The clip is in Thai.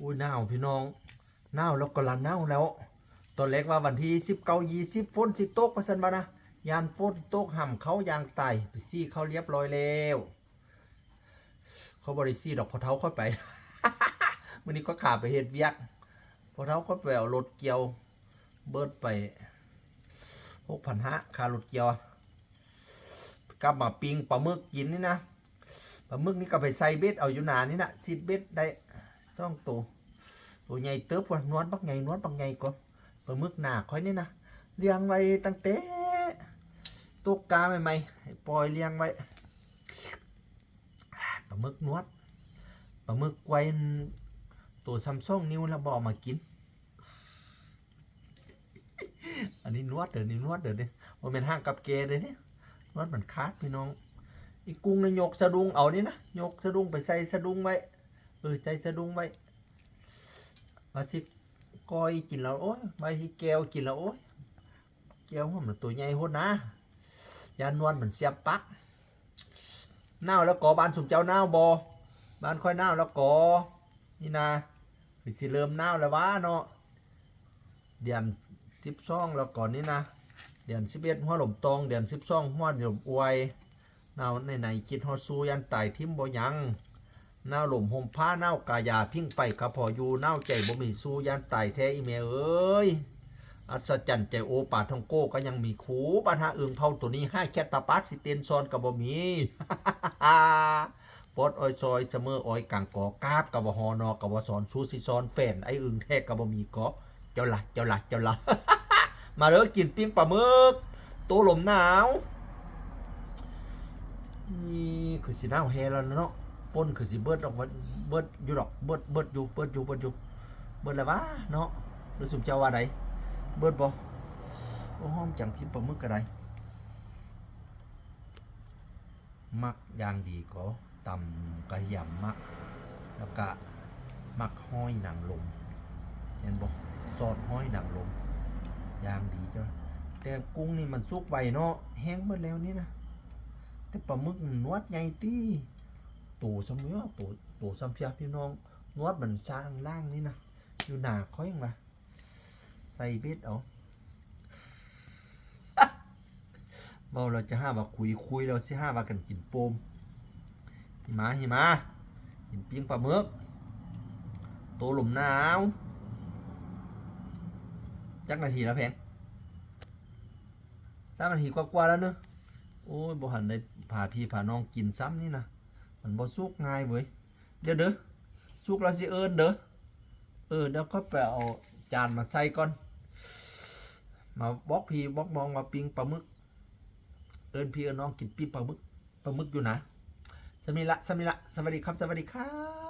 อุ้ยหนาวพี่น้องหนาวแล้วก็ละหนาวแล้ว ตอนแรกว่าวันที่สิบเก้ายี่สิบฝนสิตกประสันมานะยานฝนตกห่ำเขายางไตไปซี่เขาเรียบร้อยแล้วเขาบริซี่ดอกพอเท้าค่อยไปมื่อนี้ก็ขาไปเฮ็ดเวียกพอเท้าค่อยไปเอารถเกี่ยว เบิดไปหกพันห้าคารถเกี่ยวกลับมาปิงปลาหมึกกินนี่นะปลาหมึกนี่ก็ไปใส่เบ็ดเอาอยู่นานี่นะสิบเบ็ดได้ ช่องตัวตัวใหญ่เติบว่ะนวลบักใหญ่นวลบักใหญ่ก็ปลาหมึกหนาค่อยนี่นะเลี้ยงไว้ตั้งแต่ตกกาใหม่ๆให้ปล่อยเลี้ยงไว้ปลาหมึกนวดปลาหมึกไว้ตัวซัมซุงนิ้วแล้วบเอกมากิน อันนี้นวดเดี๋ยวนี้นวดเดี๋ยวนี้มันเป็นห้างกับเกย์เลยเนี่ยนวดมันคาดพี่น้องอีกกุ้งนะยกสะดุงเอานี่นะยกสะดุงไปใส่สะดุงไว้ เออใส่สะดุ้งไว้มาสิก้อยกินแล้วโอ้ยมาที่แก้วกินแล้วโอ้ยแก้วมันตัวใหญ่โหดนะยานวลเหมือนเสียบปักเน่าแล้วก่อบานสุ่มเจ้าเน่าบอบานค่อยเน่าแล้วก่อนี่นะคือสิเริ่มเน่าแล้ววะเนาะเดือนสิบสองแล้วก่อนนี่นะเดือนสิบเอ็ดหัวหลมตองเดือนสิบสองหัวหลมอวยนาวในในคิดฮอดสู้ยันไต่ทิมบ่ยัง นาหล่มห่มผ้าเนาากายาพิงไฟกระพออยู่เน่าใจบ่มีสู้ยันไต่แท้อีเมเอ้ยอัศจรรย์ใจโอปาทองโก้ก็ยังมีขูปัญหาอึงเผาตัวนี้ให้แค่ตาปัดสิเตนซอนกับบ่มีปอดอ้อยซอยเสมออ้อยกังกอกาบกับบ่ฮอนอกับบ่สอนสู้สิซอนแฟนไอ้อึงแท้กับบ่มีกาะเจ้าละเจ้าละเจ้าละมาเด้อกินปิ้งปลาหมึกตัวลมหนาวนี่คือสีหน้าแฮแล้วเนาะ ฝนคือสีเบิดออกเบิดอยู่ดอกเบิดเบิดอยู่เบิดอยู่เบิดอยู่เบิดแล้ววะเนาะรู้สึกเจ้าว่าไดเบิดบ่โอ้ห้อมจังพิมพ์ปลาหมึกกระไดมักอย่างดีก็ตำกระยำมัก แล้วก็มักห้อยหนังลมเห็นบ่ซอสห้อยหนังลมอย่างดีจ้ะแต่กุ้งนี่มันสุกไวเนาะแห้งเบิดแล้วนี่นะแต่ปลาหมึกนนวดใหญ่ตี ตัวสมัยตัวตัวสัมเพียพี่น้องนวดมันสร้างล่างนี่นะอยู่หนาค่อยยังวะใส่เบ็ดเอาเมาเราจะห้าว่าคุยคุยเราสิห้าว่ากันกินโปมหิมะหิมะกินปิ้งปลาหมึกตัวหลุมหนาวจักนาทีแล้วแพงสามนาทีกว่าๆแล้วเนอะโอ้ยบ่หันได้พาพี่พาน้องกินซ้ำนี่นะ มันบ่สุกง่ายเว้ยเดี๋ยวเด้อสุกแล้วสิเอิ้นเด้อเออเดี๋ยวก็ไปเอาจานมาใส่ก่อน มาบอกพี่บอกมองมาปิ้งปลาหมึก เอิ้นพี่เอิ้นน้องกินปิ้งปลาหมึกปลาหมึกอยู่นะสมิละสมิละสวัสดีครับสวัสดีครับ